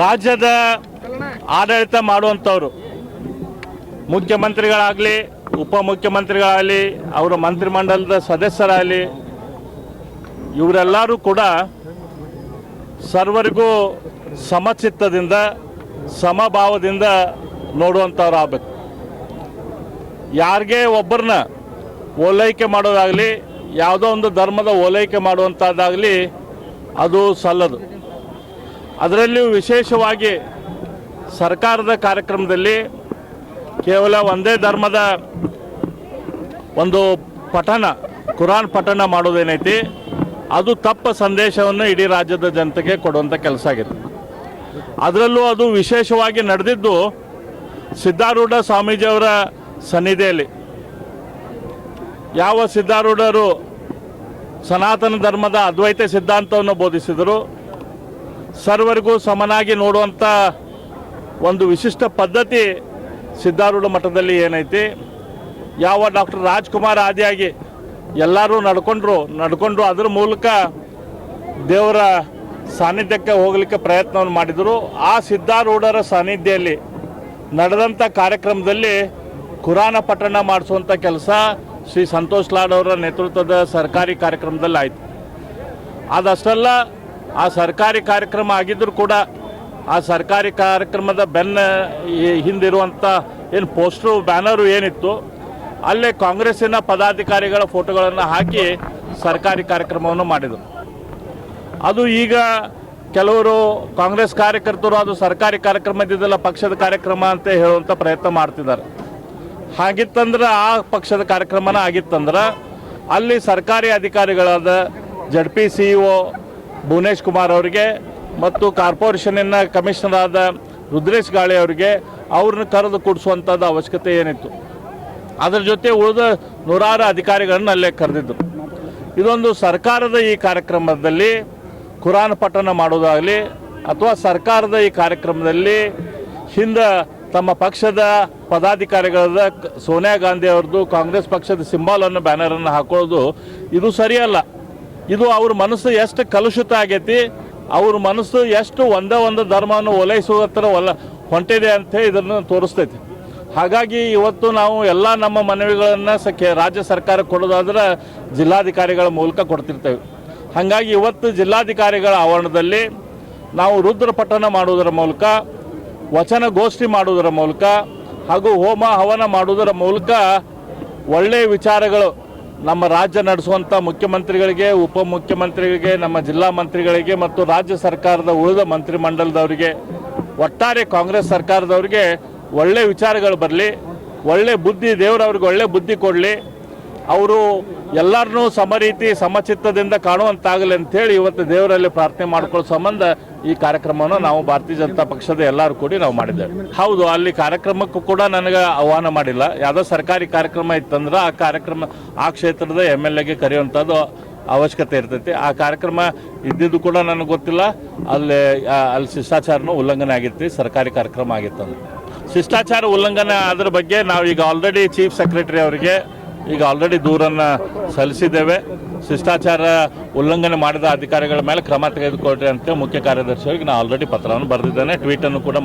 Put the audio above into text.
ರಾಜ್ಯದ ಆಡಳಿತ ಮಾಡುವಂಥವ್ರು. ಮುಖ್ಯಮಂತ್ರಿಗಳಾಗಲಿ, ಉಪಮುಖ್ಯಮಂತ್ರಿಗಳಾಗಲಿ, ಅವರ ಮಂತ್ರಿಮಂಡಲದ ಸದಸ್ಯರಾಗಲಿ, ಇವರೆಲ್ಲರೂ ಕೂಡ ಸರ್ವರಿಗೂ ಸಮಚಿತ್ತದಿಂದ, ಸಮಭಾವದಿಂದ ನೋಡುವಂಥವ್ರು ಆಗಬೇಕು ಯಾರಿಗೆ ಒಬ್ಬರನ್ನ ಓಲೈಕೆ ಮಾಡೋದಾಗಲಿ, ಯಾವುದೋ ಒಂದು ಧರ್ಮದ ಓಲೈಕೆ ಮಾಡುವಂಥದ್ದಾಗಲಿ, ಅದು ಸಲ್ಲದು. ಅದರಲ್ಲಿಯೂ ವಿಶೇಷವಾಗಿ ಸರ್ಕಾರದ ಕಾರ್ಯಕ್ರಮದಲ್ಲಿ ಕೇವಲ ಒಂದೇ ಧರ್ಮದ ಒಂದು ಪಠಣ, ಕುರಾನ್ ಪಠಣ ಮಾಡೋದೇನೈತಿ? ಅದು ತಪ್ಪ ಸಂದೇಶವನ್ನು ಇಡೀ ರಾಜ್ಯದ ಜನತೆಗೆ ಕೊಡುವಂಥ ಕೆಲಸ ಆಗಿದೆ ಅದರಲ್ಲೂ ಅದು ವಿಶೇಷವಾಗಿ ನಡೆದಿದ್ದು ಸಿದ್ಧಾರೂಢ ಸ್ವಾಮೀಜಿಯವರ ಸನ್ನಿಧಿಯಲ್ಲಿ. ಯಾವ ಸಿದ್ಧಾರೂಢರು ಸನಾತನ ಧರ್ಮದ ಅದ್ವೈತ ಸಿದ್ಧಾಂತವನ್ನು ಬೋಧಿಸಿದರು? ಸರ್ವರಿಗೂ ಸಮನಾಗಿ ನೋಡುವಂಥ ಒಂದು ವಿಶಿಷ್ಟ ಪದ್ಧತಿ ಸಿದ್ಧಾರೂಢ ಮಠದಲ್ಲಿ ಏನೈತಿ. ಯಾವ ಡಾಕ್ಟರ್ ರಾಜ್ಕುಮಾರ್ ಆದಿಯಾಗಿ ಎಲ್ಲರೂ ನಡ್ಕೊಂಡ್ರು ನಡ್ಕೊಂಡ್ರು ಅದ್ರ ಮೂಲಕ ದೇವರ ಸಾನ್ನಿಧ್ಯಕ್ಕೆ ಹೋಗಲಿಕ್ಕೆ ಪ್ರಯತ್ನವನ್ನು ಮಾಡಿದರು. ಆ ಸಿದ್ಧಾರೂಢರ ಸಾನ್ನಿಧ್ಯದಲ್ಲಿ ನಡೆದಂಥ ಕಾರ್ಯಕ್ರಮದಲ್ಲಿ ಕುರಾನ ಪಠಣ ಮಾಡಿಸುವಂಥ ಕೆಲಸ ಶ್ರೀ ಸಂತೋಷ್ ಲಾಡ್ ಅವರ ನೇತೃತ್ವದ ಸರ್ಕಾರಿ ಕಾರ್ಯಕ್ರಮದಲ್ಲಿ ಆಯಿತು. ಅದಷ್ಟಲ್ಲ ಆ ಸರ್ಕಾರಿ ಕಾರ್ಯಕ್ರಮ ಆಗಿದ್ದರೂ ಕೂಡ ಆ ಸರ್ಕಾರಿ ಕಾರ್ಯಕ್ರಮದ ಬೆನ್ನ ಹಿಂದಿರುವಂಥ ಏನು ಪೋಸ್ಟ್ರು, ಬ್ಯಾನರು ಏನಿತ್ತು, ಅಲ್ಲೇ ಕಾಂಗ್ರೆಸ್ಸಿನ ಪದಾಧಿಕಾರಿಗಳ ಫೋಟೋಗಳನ್ನು ಹಾಕಿ ಸರ್ಕಾರಿ ಕಾರ್ಯಕ್ರಮವನ್ನು ಮಾಡಿದರು. ಅದು ಈಗ ಕೆಲವರು ಕಾಂಗ್ರೆಸ್ ಕಾರ್ಯಕರ್ತರು ಅದು ಸರ್ಕಾರಿ ಕಾರ್ಯಕ್ರಮ ಇದ್ದಿದ್ದಲ್ಲ, ಪಕ್ಷದ ಕಾರ್ಯಕ್ರಮ ಅಂತ ಹೇಳುವಂಥ ಪ್ರಯತ್ನ ಮಾಡ್ತಿದ್ದಾರೆ. ಹಾಗಿತ್ತಂದ್ರೆ ಆ ಪಕ್ಷದ ಕಾರ್ಯಕ್ರಮನ ಆಗಿತ್ತಂದ್ರೆ ಅಲ್ಲಿ ಸರ್ಕಾರಿ ಅಧಿಕಾರಿಗಳಾದ Z P, C E Bhuvanesh Kumar ಅವರಿಗೆ ಮತ್ತು ಕಾರ್ಪೊರೇಷನಿನ ಕಮಿಷನರ್ ಆದ ರುದ್ರೇಶ್ ಗಾಳಿ ಅವರಿಗೆ ಅವ್ರನ್ನ ಕರೆದು ಕೊಡಿಸುವಂಥದ್ದು ಅವಶ್ಯಕತೆ ಏನಿತ್ತು. ಅದರ ಜೊತೆ ಉಳಿದ ನೂರಾರು ಅಧಿಕಾರಿಗಳನ್ನು ಅಲ್ಲೇ ಕರೆದಿದ್ದರು ಇದೊಂದು ಸರ್ಕಾರದ ಈ ಕಾರ್ಯಕ್ರಮದಲ್ಲಿ ಕುರಾನ್ ಪಠನ ಮಾಡೋದಾಗಲಿ ಅಥವಾ ಸರ್ಕಾರದ ಈ ಕಾರ್ಯಕ್ರಮದಲ್ಲಿ ಹಿಂದೆ ತಮ್ಮ ಪಕ್ಷದ ಪದಾಧಿಕಾರಿಗಳಾದ ಸೋನಿಯಾ ಗಾಂಧಿ ಅವ್ರದ್ದು ಕಾಂಗ್ರೆಸ್ ಪಕ್ಷದ ಸಿಂಬಾಲನ್ನು ಬ್ಯಾನರನ್ನು ಹಾಕೊಳ್ಳೋದು ಇದು ಸರಿಯಲ್ಲ. ಇದು ಅವ್ರ ಮನಸ್ಸು ಎಷ್ಟು ಕಲುಷಿತ ಆಗೈತಿ, ಅವ್ರ ಮನಸ್ಸು ಎಷ್ಟು ಒಂದೇ ಒಂದು ಧರ್ಮವನ್ನು ಓಲೈಸುವ ಹತ್ರ ಒಲ, ಹೊಂಟಿದೆ ಅಂತ ಇದನ್ನು ತೋರಿಸ್ತೈತಿ. ಹಾಗಾಗಿ ಇವತ್ತು ನಾವು ಎಲ್ಲ ನಮ್ಮ ಮನವಿಗಳನ್ನು ರಾಜ್ಯ ಸರ್ಕಾರ ಕೊಡೋದಾದ್ರೆ ಜಿಲ್ಲಾಧಿಕಾರಿಗಳ ಮೂಲಕ ಕೊಡ್ತಿರ್ತೇವೆ. ಹಾಗಾಗಿ ಇವತ್ತು ಜಿಲ್ಲಾಧಿಕಾರಿಗಳ ಆವರಣದಲ್ಲಿ ನಾವು ರುದ್ರ ಪಠನ ಮಾಡುವುದರ ಮೂಲಕ ವಚನಗೋಷ್ಠಿ ಮಾಡುವುದರ ಮೂಲಕ ಹಾಗೂ ಹೋಮ ಹವನ ಮಾಡುವುದರ ಮೂಲಕ ಒಳ್ಳೆಯ ವಿಚಾರಗಳು ನಮ್ಮ ರಾಜ್ಯ ನಡೆಸುವಂಥ ಮುಖ್ಯಮಂತ್ರಿಗಳಿಗೆ, ಉಪಮುಖ್ಯಮಂತ್ರಿಗಳಿಗೆ, ನಮ್ಮ ಜಿಲ್ಲಾ ಮಂತ್ರಿಗಳಿಗೆ ಮತ್ತು ರಾಜ್ಯ ಸರ್ಕಾರದ ಉಳಿದ ಮಂತ್ರಿಮಂಡಲದವರಿಗೆ, ಒಟ್ಟಾರೆ ಕಾಂಗ್ರೆಸ್ ಸರ್ಕಾರದವರಿಗೆ ಒಳ್ಳೆ ವಿಚಾರಗಳು ಬರಲಿ, ಒಳ್ಳೆ ಬುದ್ಧಿ ದೇವರವ್ರಿಗೆ ಒಳ್ಳೆ ಬುದ್ಧಿ ಕೊಡಲಿ. ಅವರು ಎಲ್ಲರನ್ನೂ ಸಮ ರೀತಿ ಸಮಚಿತ್ತದಿಂದ ಕಾಣುವಂತಾಗಲಿ ಅಂತೇಳಿ ಇವತ್ತು ದೇವರಲ್ಲಿ ಪ್ರಾರ್ಥನೆ ಮಾಡ್ಕೊಳ್ಳೋ ಸಂಬಂಧ ಈ ಕಾರ್ಯಕ್ರಮವನ್ನು ನಾವು ಭಾರತೀಯ ಜನತಾ ಪಕ್ಷದ ಎಲ್ಲರೂ ಕೂಡಿ ನಾವು ಮಾಡಿದ್ದೇವೆ. ಹೌದು, ಅಲ್ಲಿ ಕಾರ್ಯಕ್ರಮಕ್ಕೂ ಕೂಡ ನನಗೆ ಆಹ್ವಾನ ಮಾಡಿಲ್ಲ. ಯಾವುದೋ ಸರ್ಕಾರಿ ಕಾರ್ಯಕ್ರಮ ಇತ್ತಂದ್ರೆ ಆ ಕಾರ್ಯಕ್ರಮ, ಆ ಕ್ಷೇತ್ರದ ಎಂ ಎಲ್ ಎಗೆ ಕರೆಯುವಂಥದ್ದು ಅವಶ್ಯಕತೆ ಇರ್ತೈತಿ. ಆ ಕಾರ್ಯಕ್ರಮ ಇದ್ದಿದ್ದು ಕೂಡ ನನಗೆ ಗೊತ್ತಿಲ್ಲ. ಅಲ್ಲಿ ಅಲ್ಲಿ ಶಿಷ್ಟಾಚಾರನೂ ಉಲ್ಲಂಘನೆ ಆಗಿತ್ತು, ಸರ್ಕಾರಿ ಕಾರ್ಯಕ್ರಮ ಆಗಿತ್ತು ಶಿಷ್ಟಾಚಾರ ಉಲ್ಲಂಘನೆ ಅದ್ರ ಬಗ್ಗೆ ನಾವು ಈಗ ಆಲ್ರೆಡಿ ಚೀಫ್ ಸೆಕ್ರೆಟರಿ ಅವರಿಗೆ ಈಗ ಆಲ್ರೆಡಿ ದೂರನ್ನು ಸಲ್ಲಿಸಿದ್ದೇವೆ. ಶಿಷ್ಟಾಚಾರ ಉಲ್ಲಂಘನೆ ಮಾಡಿದ ಅಧಿಕಾರಿಗಳ ಮೇಲೆ ಕ್ರಮ ತೆಗೆದುಕೊಳ್ರಿ ಅಂತ ಮುಖ್ಯ ಕಾರ್ಯದರ್ಶಿಯವರಿಗೆ ನಾನು ಆಲ್ರೆಡಿ ಪತ್ರವನ್ನು ಬರೆದಿದ್ದೇನೆ. ಟ್ವೀಟನ್ನು ಕೂಡ